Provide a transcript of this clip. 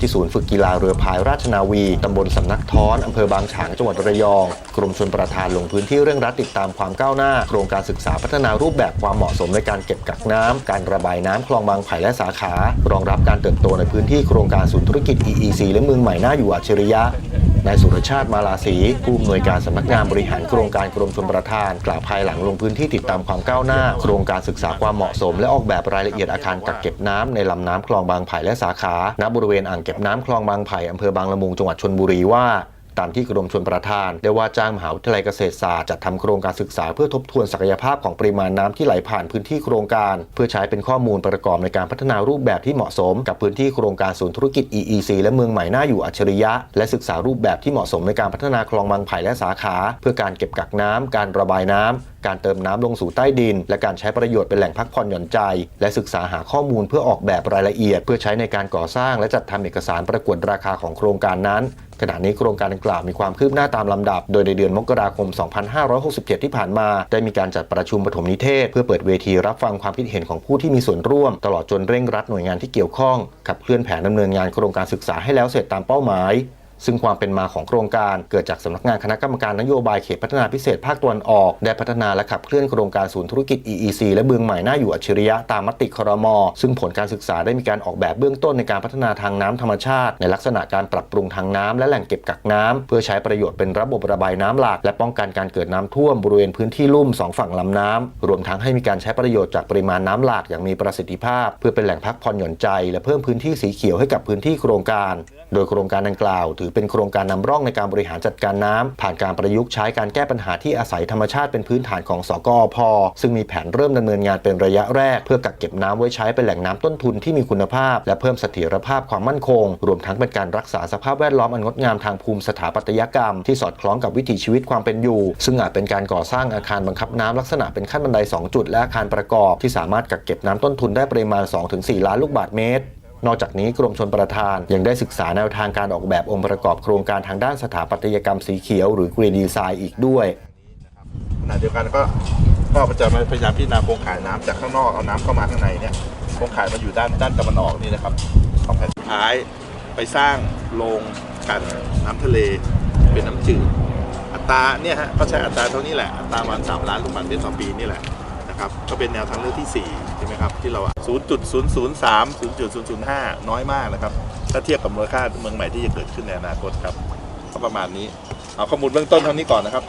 ที่ศูนย์ฝึกกีฬาเรือพายราชนาวี ตำบลสำนักท้อน อำเภอบางฉาง จังหวัดระยอง กรมชนประทานลงพื้นที่เร่งรัดติดตามความก้าวหน้า โครงการศึกษาพัฒนารูปแบบความเหมาะสมในการเก็บกักน้ำการระบายน้ำคลองบางไผ่และสาขา รองรับการเติบโตในพื้นที่โครงการศูนย์ธุรกิจ EEC และเมืองใหม่น่าอยู่อัจฉริยะ นายสุรชาติมาลาศรีผู้อำนวยการสำนักงานบริหารโครงการกรมชลประทาน กล่าวภายหลังลงพื้นที่ติดตามความก้าวหน้า โครงการศึกษาความเหมาะสม และออกแบบรายละเอียดอาคารกักเก็บน้ำในลำน้ำคลองบางไผ่และสาขา ณบริเวณอ่างเก็บน้ำคลองบางไผ่อำเภอบางละมุงจังหวัดชนบุรีว่า ตามที่กรมชลประทาน ได้ว่าจ้างมหาวิทยาลัยเกษตรศาสตร์จัดทำโครงการศึกษาเพื่อทบทวนศักยภาพของปริมาณน้ำที่ไหลผ่านพื้นที่โครงการ เพื่อใช้เป็นข้อมูลประกอบในการพัฒนารูปแบบที่เหมาะสม กับพื้นที่โครงการศูนย์ธุรกิจ EEC และเมืองใหม่น่าอยู่อัจฉริยะ และศึกษารูปแบบที่เหมาะสมในการพัฒนาคลองบางไผ่และสาขา เพื่อการเก็บกักน้ำการระบายน้ำการเติมน้ำลงสู่ใต้ดิน และการใช้ประโยชน์เป็นแหล่งพักผ่อนหย่อนใจ และศึกษาหาข้อมูลเพื่อออกแบบรายละเอียด เพื่อใช้ในการก่อสร้างและจัดทำเอกสารประกวดราคาของโครงการนั้น ขณะนี้โครงการดังกล่าวมีความคืบหน้าตามลำดับ โดยในเดือนมกราคม 2567 ที่ผ่านมา ได้มีการจัดประชุมปฐมนิเทศ เพื่อเปิดเวทีรับฟังความคิดเห็นของผู้ที่มีส่วนร่วม ตลอดจนเร่งรัดหน่วยงานที่เกี่ยวข้องขับเคลื่อนแผนดำเนินงานโครงการศึกษาให้แล้วเสร็จตามเป้าหมาย ซึ่งความเป็นมาของโครงการเกิดจากสำนักงานคณะกรรมการนโยบายเขตพัฒนาพิเศษภาคตะวันออก ได้พัฒนาและขับเคลื่อนโครงการศูนย์ธุรกิจ EEC และเบืองใหม่หน่าอยู่อัจฉริยะตามมติครม ซึ่งผลการศึกษาได้มีการออกแบบเบื้องต้นในการพัฒนาทางน้ำธรรมชาติ ในลักษณะการปรับปรุงทางน้ำและแหล่งเก็บกักน้ำเพื่อใช้ประโยชน์เป็นระบบระบายน้ำหลักและป้องกันการเกิดน้ำท่วมบริเวณพื้นที่ลุ่มสองฝั่งลำน้ำรวมทั้งให้มีการใช้ประโยชน์จากปริมาณน้ำหลากอย่างมีประสิทธิภาพ เพื่อเป็นแหล่งพักผ่อนหย่อนใจ และเพิ่มพื้นที่สีเขียวให้กับพื้นที่โครงการ โดยโครงการดังกล่าวถือเป็นโครงการนำร่องในการบริหารจัดการน้ำผ่านการประยุกต์ใช้การแก้ปัญหาที่อาศัยธรรมชาติเป็นพื้นฐานของสกอพซึ่งมีแผนเริ่มดำเนินงานเป็นระยะแรก เพื่อกักเก็บน้ำไว้ใช้เป็นแหล่งน้ำต้นทุนที่มีคุณภาพ และเพิ่มเสถียรภาพความมั่นคง รวมทั้งเป็นการรักษาสภาพแวดล้อมอันงดงามทางภูมิสถาปัตยกรรม ที่สอดคล้องกับวิถีชีวิตความเป็นอยู่ ซึ่งอาจเป็นการก่อสร้างอาคารบังคับน้ำลักษณะเป็นขั้นบันได 2 จุดและอาคารประกอบ ที่สามารถกักเก็บน้ำต้นทุนได้ปริมาณ 2-4 ล้านลูกบาศก์เมตร นอกจากนี้กรมชนประทานยังได้ศึกษาแนวทางการออกแบบองค์ประกอบโครงการทางด้านสถาปัตยกรรมสีเขียว หรือ Green Design อีกด้วยขณะเดียวกันก็ก็จะมาพยายามพิจารณาโครงข่ายน้ำจากข้างนอกเอาน้ำเข้ามาข้างในเนี่ยโครงข่ายมาอยู่ด้านด้านตะวันออกนี่นะครับของแผ่นสุดท้ายไปสร้างโรงกันน้ำทะเลเป็นน้ำจืดอัตราเนี่ยฮะก็ใช้อัตราเท่านี้แหละอัตราวันสามล้านลูกบาศก์เมตรต่อปีนี่แหละ นะครับก็เป็นแนวทางเลือกที่สี่ใช่ไหมครับ ที่เราศูนย์จุดศูนย์ศูนย์สามศูนย์จุดศูนย์ศูนย์ห้าน้อยมากนะครับ ถ้าเทียบกับมูลค่าเมืองใหม่ที่จะเกิดขึ้นในอนาคตครับก็ประมาณนี้ เอาข้อมูลเบื้องต้นเท่านี้ก่อนนะครับ